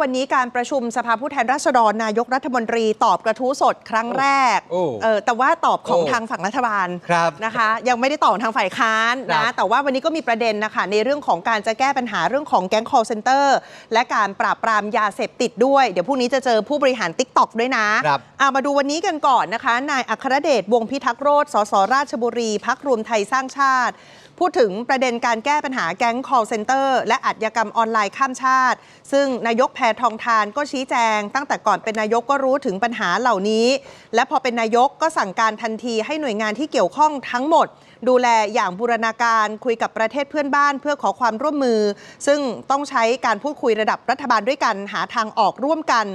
วันนี้การประชุมสภาผู้แทนราษฎรนายกรัฐมนตรีตอบกระทู้สดครั้งแรกโอ้เออแต่ว่าตอบของโอ้ทางฝั่งรัฐบาลครับนะคะ ยังไม่ได้ตอบทางฝ่ายค้านครันะบแต่ว่าวันนี้ก็มีประเด็นนะคะในเรื่องของการจะแก้ปัญหาเรื่องของแก๊ง call center และการปราบปรามยาเสพติดด้วย เดี๋ยวพรุ่งนี้จะเจอผู้บริหาร t ิ k t o k ด้วยนะครับเอามาดูวันนี้กันก่อนนะคะนายอัครเดชวงศ์พิทักษ์โรธสสราชบุรีพักรวมไทยสร้างชาติพูดถึงประเด็นการแก้ปัญหาแก๊ง call center และอาชญากรรมออนไลน์ข้ามชาติ ซึ่งนายกแพทองทานก็ชี้แจง ตั้งแต่ก่อนเป็นนายกก็รู้ถึงปัญหาเหล่านี้ และพอเป็นนายกก็สั่งการทันทีให้หน่วยงานที่เกี่ยวข้องทั้งหมด ดูแลอย่างบูรณาการคุยกับประเทศเพื่อนบ้าน เพื่อขอความร่วมมือ ซึ่งต้องใช้การพูดคุยระดับรัฐบาลด้วยกันหาทางออกร่วมกัน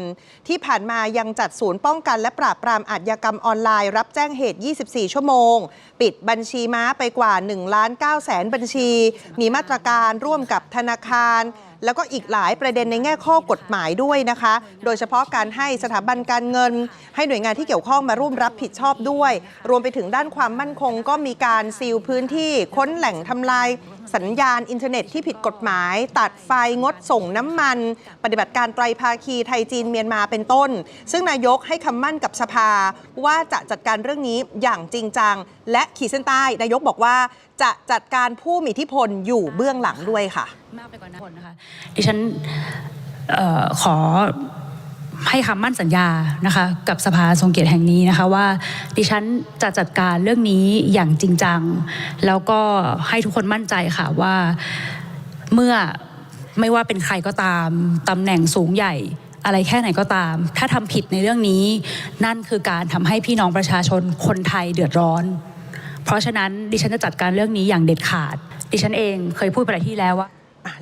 ที่ผ่านมายังจัดศูนย์ป้องกัน และปราบปรามอาชญากรรมออนไลน์ รับแจ้งเหตุ 24 ชั่วโมง ปิดบัญชีม้าไปกว่า1ล้าน9แสนบัญชี มีมาตรการร่วมกับธนาคาร แล้วก็อีกหลายประเด็นในแง่ข้อกฎหมายด้วยนะคะ โดยเฉพาะการให้สถาบันการเงิน ให้หน่วยงานที่เกี่ยวข้องมาร่วมรับผิดชอบด้วย รวมไปถึงด้านความมั่นคงก็มีการซีลพื้นที่ค้นแหล่งทำลาย สัญญาณอินเทอร์เน็ตที่ผิดกฎหมาย ตัดไฟงดส่งน้ำมัน ปฏิบัติการไตรภาคีไทยจีนเมียนมาเป็นต้น ซึ่งนายกให้คำมั่นกับสภา ว่าจะจัดการเรื่องนี้อย่างจริงจัง และขีดเส้นใต้ นายกบอกว่าจะจัดการผู้มีอิทธิพลอยู่เบื้องหลังด้วยค่ะ มากไปกว่านั้นนะคะดิฉันออขอ ให้คำมั่นสัญญานะคะกับสภาทรงเกียรติแห่งนี้นะคะว่าดิฉันจะจัดการเรื่องนี้อย่างจริงจัง แล้วก็ให้ทุกคนมั่นใจค่ะว่าเมื่อไม่ว่าเป็นใครก็ตามตำแหน่งสูงใหญ่อะไรแค่ไหนก็ตาม ถ้าทำผิดในเรื่องนี้ นั่นคือการทำให้พี่น้องประชาชนคนไทยเดือดร้อน เพราะฉะนั้นดิฉันจะจัดการเรื่องนี้อย่างเด็ดขาด ดิฉันเองเคยพูดไปที่แล้วว่า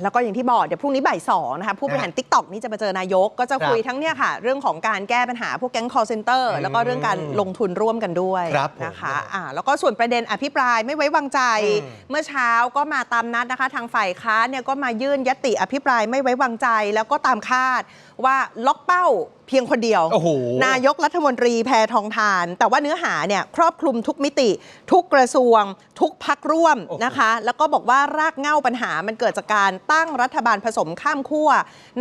แล้วก็อย่างที่บอกเดี๋ยวพรุ่งนี้บ่ายสองนะคะผู้บริหาร t ิ k t o k นี่จะมาเจอนายกก็จะคุยครับทั้งเนี่ยค่ะ เรื่องของการแก้ปัญหาพวกแก๊ง call center อืมแล้วก็เรื่องการลงทุนร่วมกันด้วยครับผมนะคะอะแล้วก็ส่วนประเด็นอภิปรายไม่ไว้วางใจอืมเมื่อเช้าก็มาตามนัดนะคะ ทางฝ่ายค้านเนี่ยก็มายื่นยติอภิปรายไม่ไว้วางใจ แล้วก็ตามคาดว่าล็อกเป้า เพียงคนเดียว โอ้โห นายกรัฐมนตรีแพทองทาน แต่ว่าเนื้อหาเนี่ยครอบคลุมทุกมิติ ทุกกระทรวง ทุกพักร่วมโอ้โห นะคะ แล้วก็บอกว่ารากเหง้าปัญหามันเกิดจากการตั้งรัฐบาลผสมข้ามขั้ว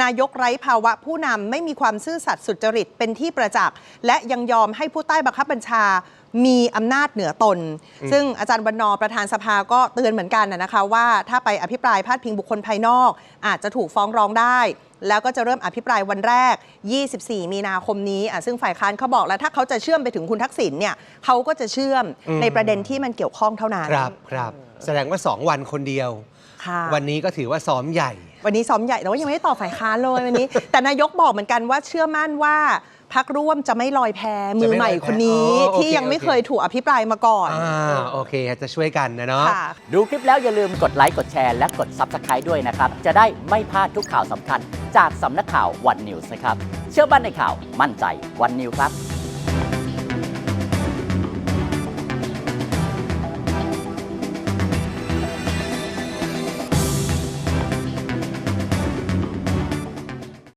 นายกไร้ภาวะผู้นำไม่มีความซื่อสัตย์สุจริตเป็นที่ประจักษ์และยังยอมให้ผู้ใต้บังคับบัญชามีอำนาจเหนือตน ซึ่งอาจารย์วันนอร์ประธานสภาก็เตือนเหมือนกันนะนะคะว่าถ้าไปอภิปรายพาดพิงบุคคลภายนอก อาจจะถูกฟ้องร้องได้ แล้วก็จะเริ่มอภิปรายวันแรก 24 มีนาคมนี้อะซึ่งฝ่ายค้านเขาบอกแล้วถ้าเขาจะเชื่อมไปถึงคุณทักษิณเนี่ยเขาก็จะเชื่อมอืมในประเด็นที่มันเกี่ยวข้องเท่านั้นครับครับแสดงว่า 2 วันคนเดียวค่ะวันนี้ก็ถือว่าซ้อมใหญ่ วันนี้ซ้อมใหญ่แต่ว่ายังไม่ได้ต่อบฝ่ายค้านเลยวันนี้ แต่นายกบอกเหมือนกันว่าเชื่อมั่นว่า พักร่วมจะไม่ลอยแพมือใหม่คนนี้อ๋อโอเคที่ยังไม่โอเค เคยถูกอภิปรายมาก่อน อ่าโอเคจะช่วยกันนะเนาะ ค่ะ ดูคลิปแล้วอย่าลืมกดไลค์ กดแชร์และกด Subscribe ด้วยนะครับ จะได้ไม่พลาดทุกข่าวสำคัญ จากสำนักข่าววันนิวส์นะครับ เชื่อมั่นในข่าวมั่นใจวันนิวครับ